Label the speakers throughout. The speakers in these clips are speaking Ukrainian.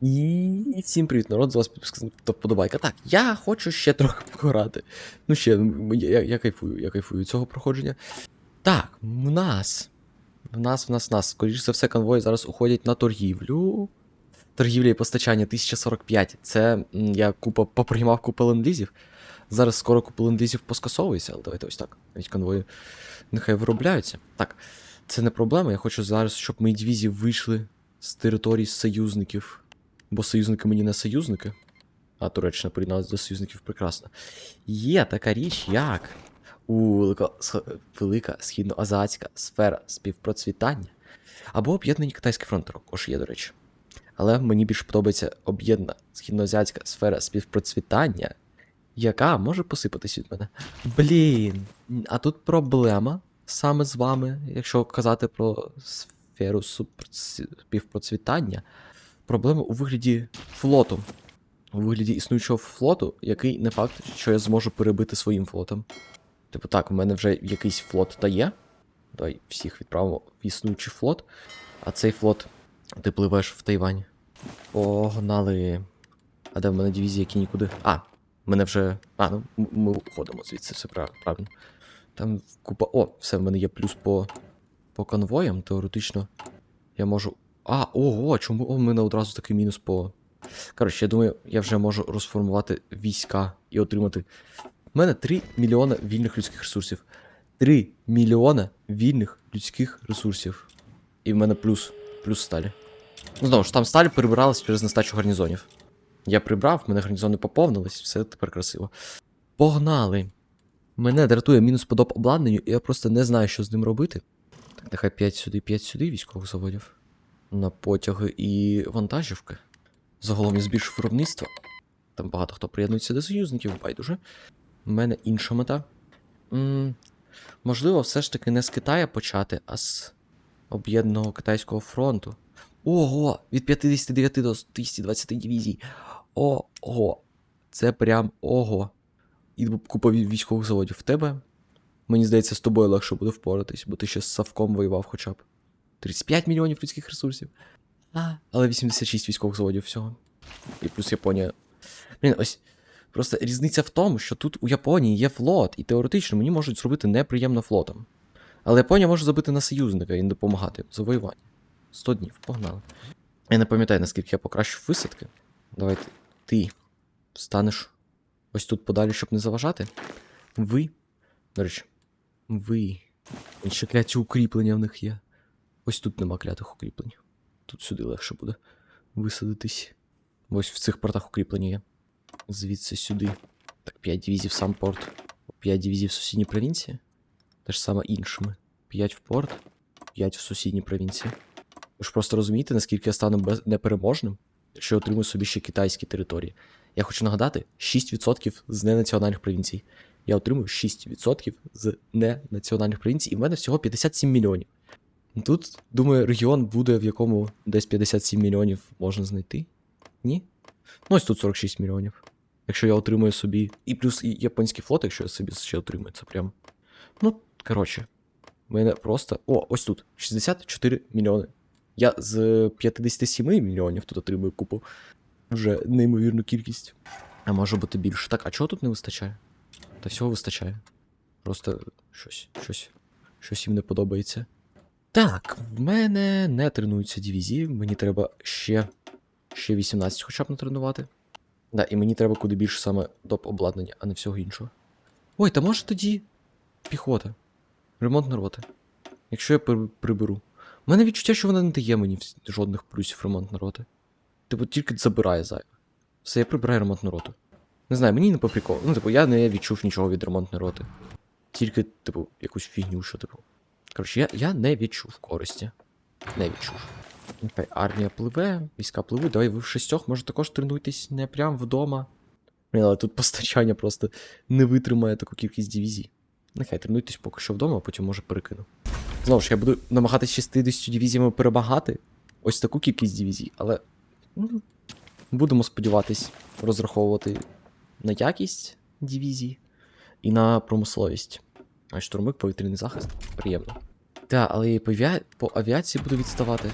Speaker 1: І всім привіт, народ, з вас підписка та вподобайка. Так, я хочу ще трохи пограти. Ну ще, м, я, я кайфую, я кайфую цього проходження. Так, в нас. В нас, в нас, в нас. Скоріше за все, конвої зараз уходять на торгівлю. Торгівля і постачання 1045. Це я купа поприймав купу лендлізів. Зараз скоро купа лендлізів поскасовується, але давайте ось так. Навіть конвої нехай виробляються. Так, це не проблема. Я хочу зараз, щоб мої дивізії вийшли з територій союзників. Бо союзники мені не союзники. А Туреччина приєдналася до союзників прекрасно. Є така річ, як у велика, сх- велика східноазіатська сфера співпроцвітання. Або об'єднані Китайський фронт також є, до речі. Але мені більше подобається об'єднана східноазіатська сфера співпроцвітання, яка може посипатись від мене. Блін, а тут проблема саме з вами, якщо казати про сферу співпроцвітання. Проблема у вигляді флоту. У вигляді існуючого флоту, який не факт, що я зможу перебити своїм флотом. Типу, так, у мене вже якийсь флот та є. Давай всіх відправимо в існуючий флот. А цей флот ти пливеш в Тайвань. Погнали. А де в мене дивізії, які нікуди. А, мене вже. А, ну ми уходимо звідси, все правильно. Там купа. О, все, в мене є плюс по, по конвоям. Теоретично я можу. А, ого, чому у мене одразу такий мінус по. Коротше, я думаю, я вже можу розформувати війська і отримати. У мене 3 мільйони вільних людських ресурсів. 3 мільйони вільних людських ресурсів. І в мене плюс, плюс сталі. Ну, знову ж, там сталь прибиралась через нестачу гарнізонів. Я прибрав, в мене гарнізони поповнились, все тепер красиво. Погнали! Мене дратує мінус по доп обладнанню, і я просто не знаю, що з ним робити. Так, нехай 5 сюди, 5 сюди військових заводів. На потяги і вантажівки. Загалом я збільшив виробництво. Там багато хто приєднується до союзників, байдуже. У мене інша мета. м можливо, все ж таки не з Китая почати, а з Об'єднаного Китайського фронту. Ого! Від 59 до 220 дивізій. Ого! Це прям ого. І купа військових заводів в тебе. Мені здається, з тобою легше буде впоратись, бо ти ще з Савком воював хоча б. 35 мільйонів людських ресурсів. А, але 86 військових заводів всього. І плюс Японія. Блін, ось. Просто різниця в тому, що тут у Японії є флот, і теоретично мені можуть зробити неприємно флотом. Але Японія може забити на союзника і не допомагати в завоюванні. 100 днів, погнали. Я не пам'ятаю, наскільки я покращу висадки. Давайте ти встанеш ось тут подалі, щоб не заважати. Ви. До речі, ви. Ще кляті укріплення в них є. Ось тут нема клятих укріплень. Тут сюди легше буде висадитись. Ось в цих портах укріплення є. Звідси сюди. Так, 5 дивізій в сам порт. 5 дивізій в сусідній провінції. Те ж саме іншими. 5 в порт, 5 в сусідній провінції. Ви ж просто розумієте, наскільки я стану без... непереможним, якщо я отримую собі ще китайські території. Я хочу нагадати, 6% з ненаціональних провінцій. Я отримую 6% з ненаціональних провінцій, і в мене всього 57 мільйонів. Тут, думаю, регіон буде, в якому десь 57 мільйонів можна знайти. Ні? Ну, ось тут 46 мільйонів. Якщо я отримую собі. І плюс і японський флот, якщо я собі ще отримую, це прям. Ну, коротше. Мене просто. О, ось тут. 64 мільйони. Я з 57 мільйонів тут отримую купу. Вже неймовірну кількість. А може бути більше. Так, а чого тут не вистачає? Та всього вистачає. Просто щось, щось, щось їм не подобається. Так, в мене не тренуються дивізії, мені треба ще, ще 18 хоча б натренувати. Да, і мені треба куди більше саме доп обладнання, а не всього іншого. Ой, та може тоді піхота. Ремонтна рота. Якщо я приберу. У мене відчуття, що вона не дає мені жодних плюсів ремонтна рота. Типу, тільки забирає зайве. Все, я прибираю ремонтну роту. Не знаю, мені не по приколу. Ну, типу, я не відчув нічого від ремонтної роти. Тільки, типу, якусь фігню, що, типу. Коротше, я, я не відчув користі. Не відчув. Нехай армія пливе, війська пливуть, давай ви в шістьох, може також тренуйтесь не прям вдома. Блін, але тут постачання просто не витримає таку кількість дивізій. Нехай тренуйтесь поки що вдома, а потім може перекину. Знову ж, я буду намагатись 60 дивізіями перемагати. Ось таку кількість дивізій, але. ну, Будемо сподіватись, розраховувати на якість дивізій і на промисловість. А штурмик, повітряний захист. Приємно. Та, але і по, авіа... по авіації буду відставати.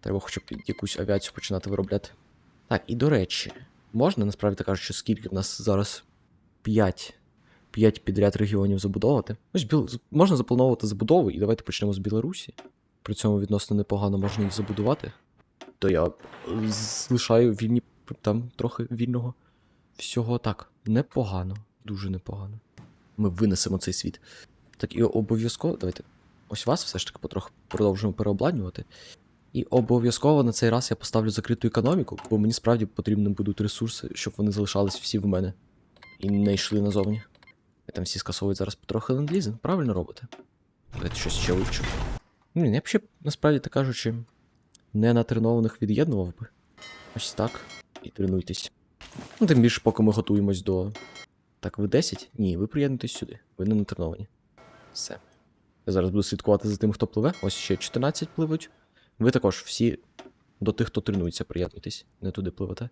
Speaker 1: Треба хоча б якусь авіацію починати виробляти. Так, і до речі, можна насправді так кажучи, скільки в нас зараз 5, 5 підряд регіонів забудовувати. Ось біл... можна заплановувати забудову, і давайте почнемо з Білорусі. При цьому відносно непогано можна їх забудувати. То я залишаю вільні там трохи вільного всього так. Непогано, дуже непогано. Ми винесемо цей світ. Так і обов'язково. Давайте. Ось вас все ж таки потроху продовжуємо переобладнювати. І обов'язково на цей раз я поставлю закриту економіку, бо мені справді потрібні будуть ресурси, щоб вони залишались всі в мене. І не йшли назовні. І там всі скасовують зараз потрохи лендлізи. Правильно робите? Давайте щось ще вивчу. Ні, я б ще, насправді так кажучи, не натренованих від'єднував би. Ось так. І тренуйтесь. Ну, тим більше, поки ми готуємось до. Так, ви 10? Ні, ви приєднуйтесь сюди. Ви не натреновані. Все. Я зараз буду слідкувати за тим, хто пливе. Ось ще 14 пливуть. Ви також всі до тих, хто тренується, приєднуйтесь. Не туди пливете.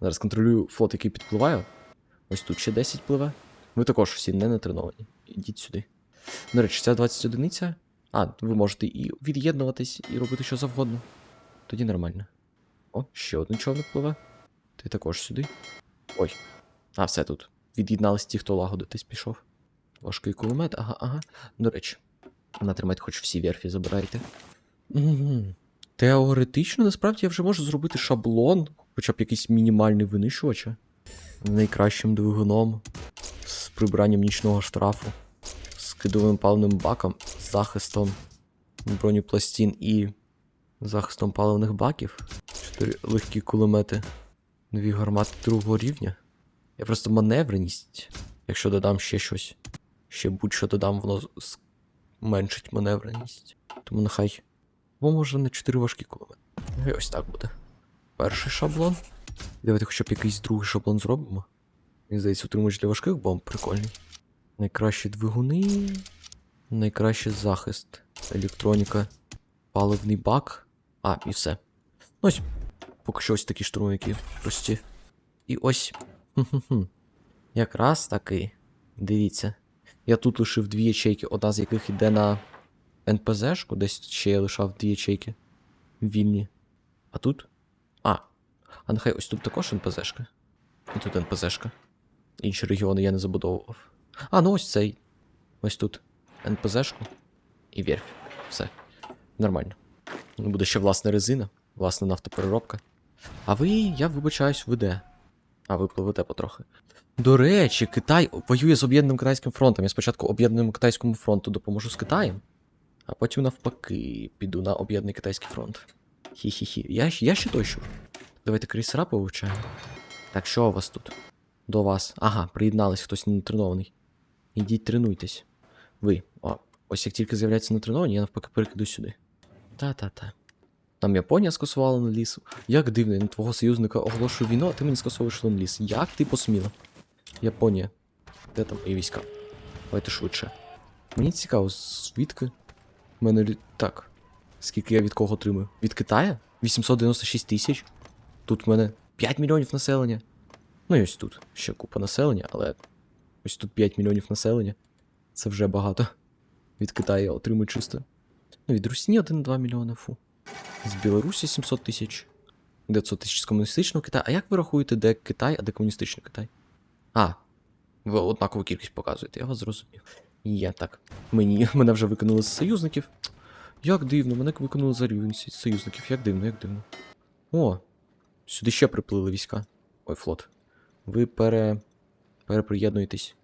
Speaker 1: Зараз контролюю флот, який підпливає. Ось тут ще 10 пливе. Ви також всі не натреновані. Ідіть сюди. До речі, ця 20 одиниця. А, ви можете і від'єднуватись, і робити що завгодно. Тоді нормально. О, ще один човник пливе. Ти також сюди. Ой. А, все тут. Від'єднались ті, хто лагодитись пішов. Важкий кулемет, ага, ага. До речі, натримайте хоч всі верфі забирайте. Угу. Теоретично, насправді, я вже можу зробити шаблон, хоча б якийсь мінімальний винищувач. Найкращим двигуном, з прибранням нічного штрафу, з кидовим паливним баком, з захистом бронепластин і захистом паливних баків. Чотири легкі кулемети, нові гармати другого рівня. Я просто маневреність. Якщо додам ще щось, ще будь-що додам, воно зменшить маневреність. Тому нехай. Бо може не 4 важкі кулемети. І ось так буде. Перший шаблон. Давайте хоча б якийсь другий шаблон зробимо. Мені здається, утримувач для важких бомб прикольний. Найкращі двигуни. Найкращий захист. Електроніка. Паливний бак. А, і все. Ну, Ось. Поки що ось такі штурмовики прості. І ось. Хм-хм-хм. Якраз таки. Дивіться. Я тут лишив дві ячейки, одна з яких йде на НПЗшку, десь ще я лишав дві ячейки. Вільні. А тут? А. А нехай ось тут також НПЗшка. І тут НПЗшка. Інші регіони я не забудовував. А, ну ось цей. Ось тут. НПЗшку. І верфь. Все. Нормально. Буде ще власна резина, власна нафтопереробка. А ви, я вибачаюсь, ви де? А ви пливете потрохи. До речі, Китай воює з Об'єднаним Китайським фронтом. Я спочатку Об'єднаному Китайському фронту допоможу з Китаєм, а потім навпаки піду на Об'єднаний Китайський фронт. Хі-хі-хі. Я, я ще той. Давайте крейсера повивчаємо. Так, що у вас тут? До вас. Ага, приєднались, хтось нетренований. Ідіть тренуйтесь. Ви. О, ось як тільки з'являється нетреновані, я навпаки перекиду сюди. Та-та-та. Там Японія скасувала на ліс. Як дивно, я на твого союзника оголошую війну, а ти мені скасовуєш ліс. Як ти посміла? Японія. Де там мої війська? Давайте швидше. Мені цікаво, звідки? У мене. Так. Скільки я від кого отримую? Від Китая? 896 тисяч. Тут в мене 5 мільйонів населення. Ну і ось тут ще купа населення, але ось тут 5 мільйонів населення. Це вже багато. Від Китаю я отримую чисто. Ну, від Русні 1,2 мільйони, фу. З Білорусі 700 тисяч. 900 тисяч з комуністичного Китаю. А як ви рахуєте, де Китай, а де комуністичний Китай? А, ви однакову кількість показуєте, я вас зрозумів. Є так. Мені мене вже викинули з союзників. Як дивно, мене викинули за рівень союзників. Як дивно, як дивно. О, сюди ще приплили війська. Ой, флот. Ви пере... переприєднуєтесь.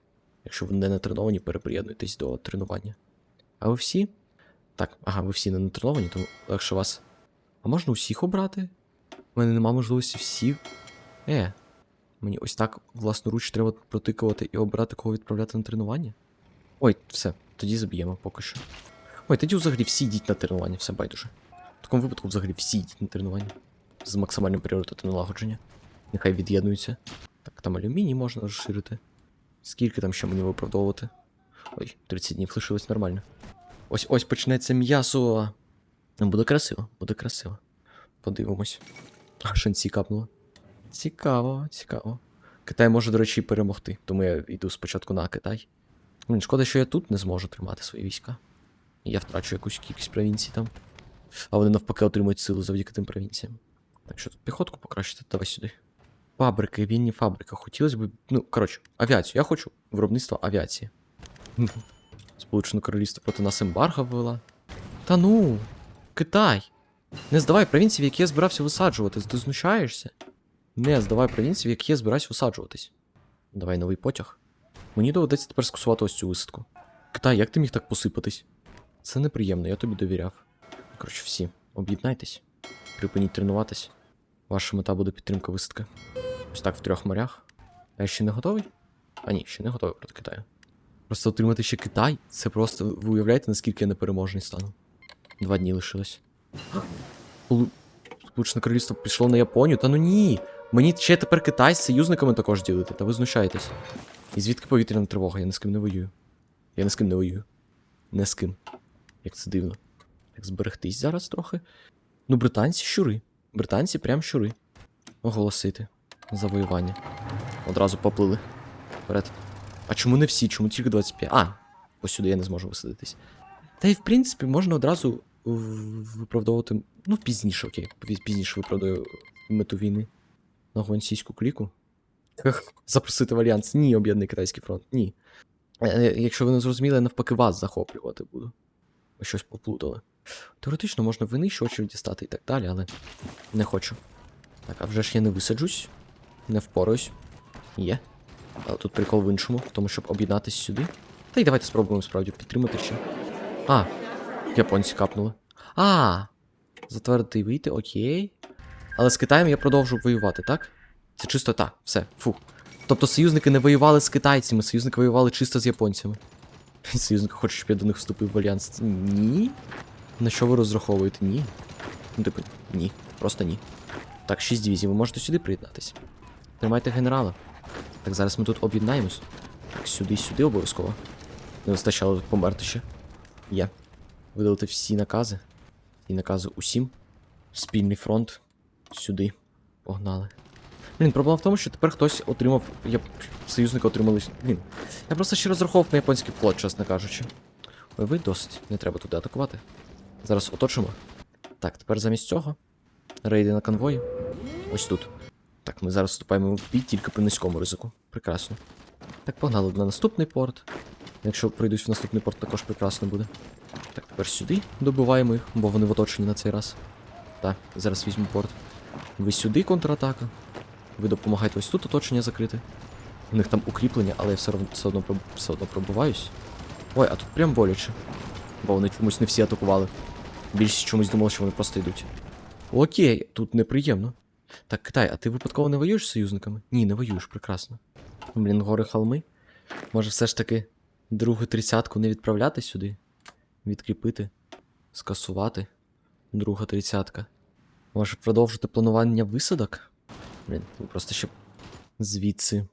Speaker 1: Якщо ви не натреновані, переприєднуєтесь до тренування. А ви всі? Так, ага, ви всі не натреновані, тому легше вас. А можна усіх обрати? У мене нема можливості всіх. Е. Мені ось так власноруч треба протикувати і обирати, кого відправляти на тренування. Ой, все, тоді заб'ємо поки що. Ой, тоді взагалі всі йдіть на тренування, все байдуже. В такому випадку взагалі всі йдіть на тренування. З максимальним пріоритетом налагодження. Нехай від'єднуються. Так, там алюміній можна розширити. Скільки там ще мені виправдовувати? Ой, 30 днів лишилось нормально. Ось ось почнеться м'ясо. Буде красиво, буде красиво. Подивимось. А, шанці капнуло. Цікаво, цікаво. Китай може, до речі, перемогти, тому я йду спочатку на Китай. Блін, шкода, що я тут не зможу тримати свої війська. Я втрачу якусь кількість провінцій там. А вони навпаки отримують силу завдяки тим провінціям. Так що тут піхотку покращити, давай сюди. Фабрики, вільні фабрики. Хотілося б. Ну, коротше, авіацію. Я хочу виробництво авіації. Сполучене Королівство проти нас ембарго ввела. Та ну, Китай. Не здавай провінції, в які я збирався висаджуватись. Ти знущаєшся? Не здавай провінції, в які я збираюся висаджуватись. Давай новий потяг. Мені доведеться тепер скасувати ось цю висадку. Китай, як ти міг так посипатись? Це неприємно, я тобі довіряв. Коротше, всі, об'єднайтесь, припиніть тренуватись. Ваша мета буде підтримка висадки. Ось так в трьох морях. А я ще не готовий? А ні, ще не готовий проти Китаю. Просто отримати ще Китай, це просто ви уявляєте, наскільки я непереможний стану. Два дні лишилось. Полу- Сполучене королівство пішло на Японію. Та ну ні. Мені ще тепер Китай з союзниками також ділити, та ви знущаєтесь. І звідки повітряна тривога? Я ні з ким не воюю. Я ні з ким не воюю. Не з ким. Як це дивно. Так зберегтись зараз трохи. Ну, британці щури. Британці прям щури. Оголосити. Завоювання. Одразу поплили. Вперед. А чому не всі? Чому тільки 25? А, ось сюди я не зможу висадитись. Та й в принципі можна одразу виправдовувати. Ну, пізніше, окей. Пізніше виправдаю мету війни. На гуансійську кліку. Запросити в альянс. Ні, об'єднаний китайський фронт. Ні. Е, е, Якщо ви не зрозуміли, я навпаки вас захоплювати буду. Ви щось поплутали. Теоретично можна винищувачів дістати і так далі, але не хочу. Так, а вже ж я не висаджусь, не впораюсь. Є. Але тут прикол в іншому, в тому, щоб об'єднатися сюди. Та й давайте спробуємо справді підтримати ще. А, японці капнули. А, затвердити і вийти, окей. Але з Китаєм я продовжу воювати, так? Це чисто так, все, фу. Тобто союзники не воювали з китайцями, союзники воювали чисто з японцями. Союзники хочуть, щоб я до них вступив в альянс. Ні. На що ви розраховуєте? Ні. Ну, типу, ні. Просто ні. Так, 6 дивізій, ви можете сюди приєднатися. Тримайте генерала. Так, зараз ми тут об'єднаємось. Так, сюди, сюди обов'язково. Не вистачало померти ще. Є. Видалити всі накази. І накази усім. Спільний фронт. Сюди. Погнали. Блін, проблема в тому, що тепер хтось отримав. Я... Союзники отримали. Блін. Я просто ще розраховував на японський флот, чесно кажучи. Ой, ви досить. Не треба туди атакувати. Зараз оточимо. Так, тепер замість цього. Рейди на конвої. Ось тут. Так, ми зараз вступаємо в бій тільки при низькому ризику. Прекрасно. Так, погнали на наступний порт. Якщо прийдуть в наступний порт, також прекрасно буде. Так, тепер сюди добиваємо їх, бо вони в оточенні на цей раз. Так, зараз візьму порт. Ви сюди контратака. Ви допомагаєте ось тут оточення закрити. У них там укріплення, але я все одно, все одно, все одно пробиваюсь. Ой, а тут прям боляче. Бо вони чомусь не всі атакували. Більшість чомусь думали, що вони просто йдуть. Окей, тут неприємно. Так, Китай, а ти випадково не воюєш з союзниками? Ні, не воюєш, прекрасно. Блін, гори холми. Може, все ж таки другу тридцятку не відправляти сюди? Відкріпити, скасувати. Друга тридцятка. Може продовжити планування висадок? Блін, ну просто ще звідси.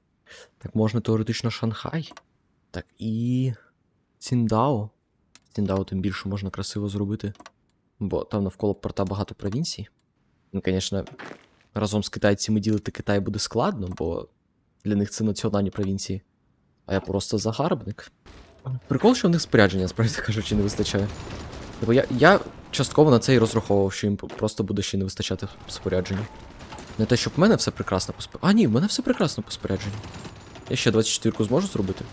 Speaker 1: Так можна теоретично Шанхай. Так, і. Ціндао. Ціндао тим більше можна красиво зробити. Бо там навколо порта багато провінцій. Ну, звісно, разом з китайцями ділити Китай буде складно, бо для них це національні провінції. А я просто загарбник. Прикол, що в них спорядження, справді кажучи, не вистачає. Бо я, я частково на це і розраховував, що їм просто буде ще не вистачати спорядження. Не те, щоб в мене все прекрасно по. А, ні, в мене все прекрасно по спорядженню. Я ще 24-ку зможу зробити?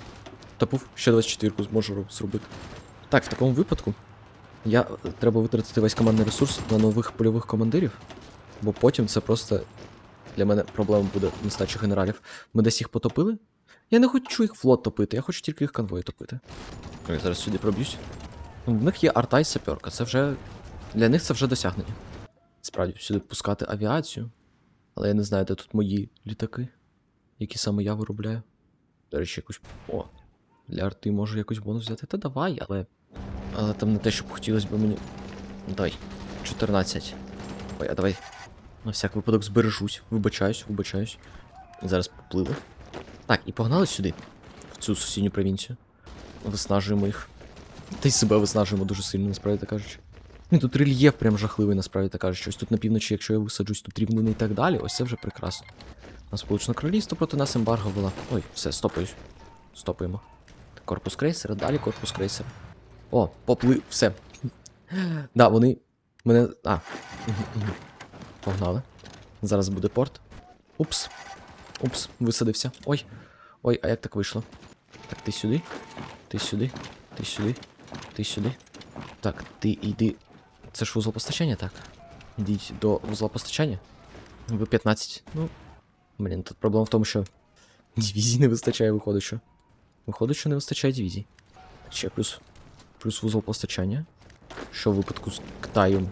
Speaker 1: Та ще 24-ку зможу зробити. Так, в такому випадку. Я е, треба витратити весь командний ресурс на нових польових командирів, бо потім це просто для мене проблема буде нестача генералів. Ми десь їх потопили? Я не хочу їх флот топити, я хочу тільки їх конвої топити. Я зараз сюди проб'юсь. Ну, В них є арта і саперка, це вже. Для них це вже досягнення. Справді, сюди пускати авіацію. Але я не знаю, де тут мої літаки, які саме я виробляю. До речі, якусь. О, для арти можу якийсь бонус взяти. Та давай, але. Але там не те, щоб хотілося б мені. Дай. 14. Ой, а давай. На всяк випадок збережусь. Вибачаюсь, вибачаюсь. Зараз поплили. Так, і погнали сюди, в цю сусідню провінцію. Виснажуємо їх. Та й себе виснажуємо дуже сильно, насправді так кажучи. Ні, тут рельєф прям жахливий, насправді так кажучи. Ось тут на півночі, якщо я висаджусь, тут рівнини і так далі, ось це вже прекрасно. На Сполучене Королівство проти нас ембарго була. Ой, все, стопаюсь. Стопаємо. Корпус крейсера, далі корпус крейсера. О, поплив, все. Да, вони. Мене. А. Погнали. Зараз буде порт. Упс. Упс, висадився. Ой. Ой, а як так вийшло? Так, ти сюди. Ти сюди. Ти сюди. Ти сюди. Так, ти йди. Це ж вузол постачання, так? Йдіть до вузла постачання. Ви 15. Ну. Блін, тут проблема в тому, що дивізій не вистачає, виходить, що. Виходить, що не вистачає дивізій. Ще плюс. Плюс вузол постачання. Що в випадку з Китаєм,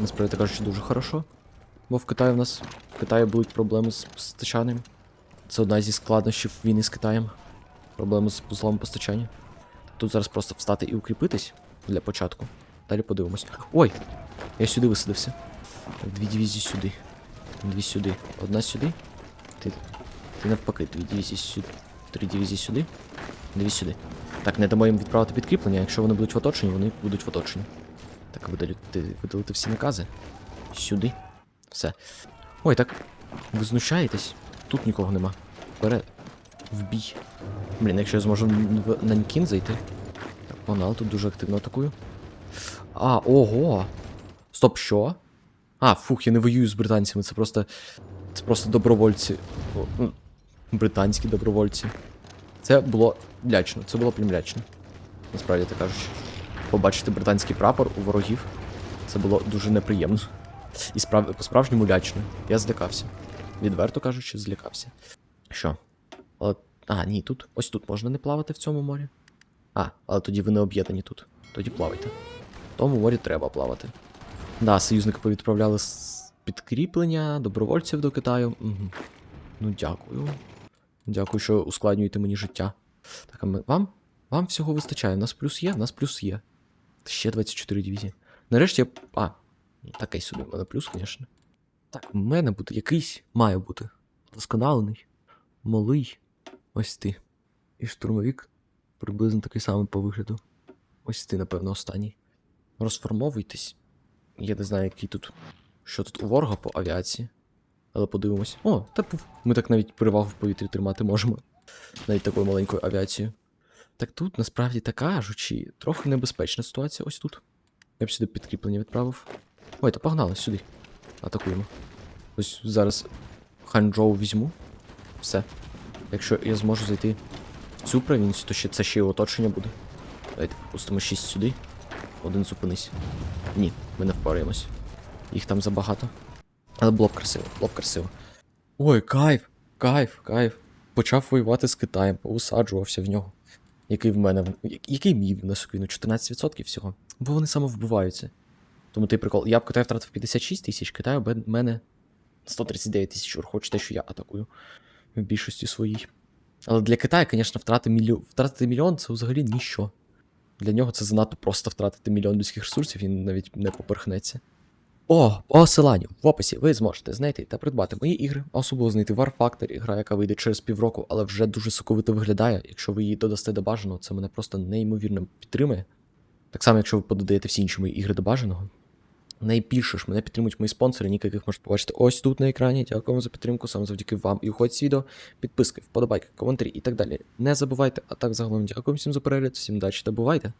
Speaker 1: насправді кажучи, дуже хорошо. Бо в Китаї в нас в Китаї будуть проблеми з постачанням. Це одна зі складнощів війни з Китаєм. Проблеми з вузлом постачання. Тут зараз просто встати і укріпитись для початку. Далі подивимось. Ой! Я сюди висадився. Дві дивізії сюди. Дві сюди. Одна сюди. Ти. Ти навпаки, дві дивізії сюди. Три дивізії сюди. Дві сюди. Так, не дамо їм відправити підкріплення. Якщо вони будуть в оточенні, вони будуть в оточенні. Так, видалити, видалити всі накази. Сюди. Все. Ой, так. Ви знущаєтесь? Тут нікого нема. Вперед. В бій. Блін, якщо я зможу н- в Нанькін зайти. Так, тут дуже активно атакую. А, ого! Стоп, що? А, фух, я не воюю з британцями, це просто. Це просто добровольці. Ну, Британські добровольці. Це було лячно, це було прям лячно. Насправді так кажучи. Побачити британський прапор у ворогів. Це було дуже неприємно. І справ... по-справжньому лячно. Я злякався. Відверто кажучи, злякався. Що? Але... А, ні, тут. Ось тут можна не плавати в цьому морі. А, але тоді ви не об'єднані тут. Тоді плавайте. В тому морі треба плавати. Да, союзники повідправляли с- підкріплення, добровольців до Китаю. Угу. Ну, дякую. Дякую, що ускладнюєте мені життя. Так, а ми... вам? Вам всього вистачає. У нас плюс є, у нас плюс є. Ще 24 дивізії. Нарешті я. А, такий сюди, у мене плюс, звісно. Так, у мене буде якийсь має бути. Досконалений, малий. Ось ти. І штурмовик приблизно такий самий по вигляду. Ось ти, напевно, останній. Розформовуйтесь. Я не знаю, який тут. Що тут у ворога по авіації. Але подивимось. О, та. Ми так навіть перевагу в повітрі тримати можемо. Навіть такою маленькою авіацією. Так тут насправді така кажучи, трохи небезпечна ситуація ось тут. Я б сюди підкріплення відправив. Ой, та погнали сюди. Атакуємо. Ось зараз Ханчжоу візьму. Все. Якщо я зможу зайти в цю провінцію, то ще це ще й оточення буде. Давайте пустимо 6 сюди. Один зупинись. Ні, ми не впораємось. Їх там забагато. Але було б красиво, було б красиво. Ой, кайф, кайф, кайф. Почав воювати з Китаєм, поусаджувався в нього. Який в мене. Який мій внесок він? 14% всього. Бо вони самовбиваються. Тому ти прикол. Я б Китай втратив 56 тисяч, Китай в мене 139 тисяч хоч те, що я атакую в більшості своїй. Але для Китаю, звісно, втрати мільйон, втратити мільйон це взагалі ніщо. Для нього це занадто просто втратити мільйон людських ресурсів, він навіть не поперхнеться. О, по посиланню в описі ви зможете знайти та придбати мої ігри, особливо знайти War Factory, гра, яка вийде через півроку, але вже дуже соковито виглядає. Якщо ви її додасте до бажаного, це мене просто неймовірно підтримує. Так само, якщо ви подаєте всі інші мої ігри до бажаного. Найбільше ж мене підтримують мої спонсори, ніяких яких можете побачити ось тут на екрані. Дякуємо за підтримку, саме завдяки вам. І уходь відео, підписки, вподобайки, коментарі і так далі. Не забувайте, а так загалом дякую всім за перегляд, всім дачі та бувайте!